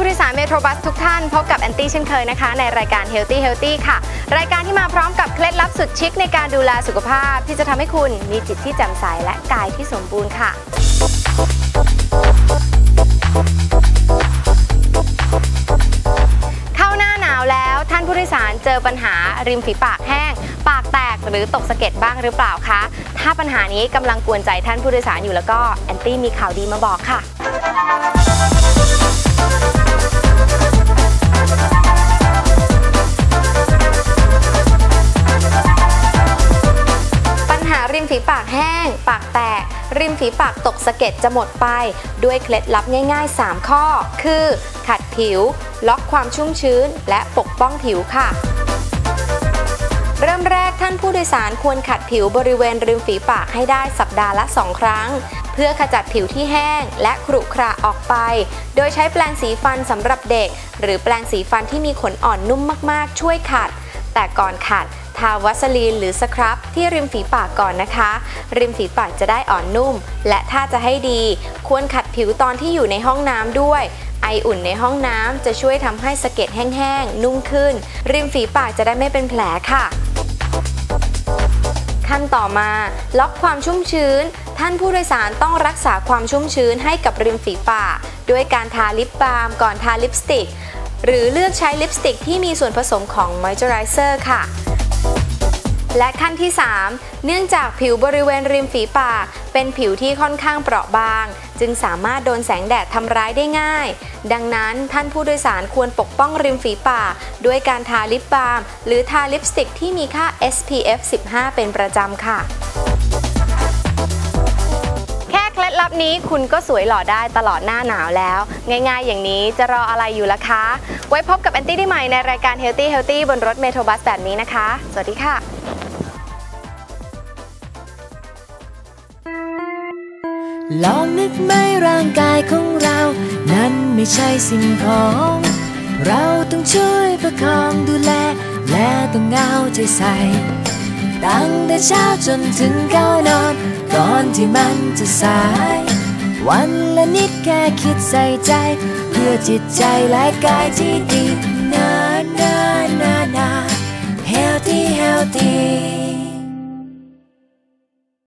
ผู้โดยสารเมโทรบัสทุกท่าน พบกับแอนตี้เช่นเคยนะคะ ในรายการ Healthy Healthy ค่ะ รายการที่มาพร้อมกับเคล็ดลับสุดชิคในการดูแลสุขภาพ ที่จะทำให้คุณมีจิตที่แจ่มใสและกายที่สมบูรณ์ค่ะเข้าหน้าหนาวแล้วท่านผู้โดยสารเจอปัญหาริมฝีปากแห้ง ปากแตกหรือตกสะเก็ดบ้างหรือเปล่าคะ ถ้าปัญหานี้กำลังกวนใจท่านผู้โดยสารอยู่แล้วก็แอนตี้มีข่าวดีมาบอกค่ะ แตก ริมฝีปากตกสะเก็ดจะหมดไป ด้วยเคล็ดลับง่าย ๆ 3 ข้อ คือ ขัดผิว ล็อกความชุ่มชื้น และปกป้องผิวค่ะเริ่มแรกท่านผู้โดยสารควรขัดผิวบริเวณริมฝีปากให้ได้สัปดาห์ละ 2 ครั้ง เพื่อขจัดผิวที่แห้งและขรุขระออกไป โดยใช้แปรงสีฟันสำหรับเด็ก หรือแปรงสีฟันที่มีขนอ่อนนุ่มมากๆ ช่วยขัด แต่ก่อนขัด ทาวัสลีนหรือสครับที่ริมฝีปากก่อนนะคะ ริมฝีปากจะได้อ่อนนุ่ม และถ้าจะให้ดี ควรขัดผิวตอนที่อยู่ในห้องน้ำด้วยไออุ่นในห้องน้ำจะช่วยทำให้สะเก็ดแห้งๆ นุ่มขึ้น ริมฝีปากจะได้ไม่เป็นแผลค่ะ ขั้นต่อมา ล็อกความชุ่มชื้น ท่านผู้โดยสารต้องรักษาความชุ่มชื้นให้กับริมฝีปากด้วยการทาลิปบาล์มก่อนทาลิปสติก หรือเลือกใช้ลิปสติกที่มีส่วนผสมของมอยเจอไรเซอร์ค่ะ และขั้นที่ 3 เนื่องจากผิวบริเวณริมฝีปาก เป็นผิวที่ค่อนข้างเปราะบาง จึงสามารถโดนแสงแดดทำร้ายได้ง่าย ดังนั้นท่านผู้โดยสารควรปกป้องริมฝีปาก ด้วยการทาลิปบาล์มหรือทาลิปสติกที่มีค่า SPF 15 เป็นประจำค่ะ ลับนี้คุณก็สวยหล่อได้ตลอดหน้าหนาวแล้ว ง่ายๆ อย่างนี้จะรออะไรอยู่ล่ะคะ ไว้พบกับแอนตี้ได้ใหม่ในรายการ Healthy Healthy บนรถเมโทรบัสแบบนี้นะคะ สวัสดีค่ะลองนึกไหมร่างกายของเรา นั้นไม่ใช่สิ่งของ เราต้องช่วยประคองดูแล และต้องเอาใจใส่ เช้าจนถึงก้านอนก่อนที่มันจะสาย วันละนิดแค่คิดใส่ใจ เพื่อจิตใจและกายที่ดีนานา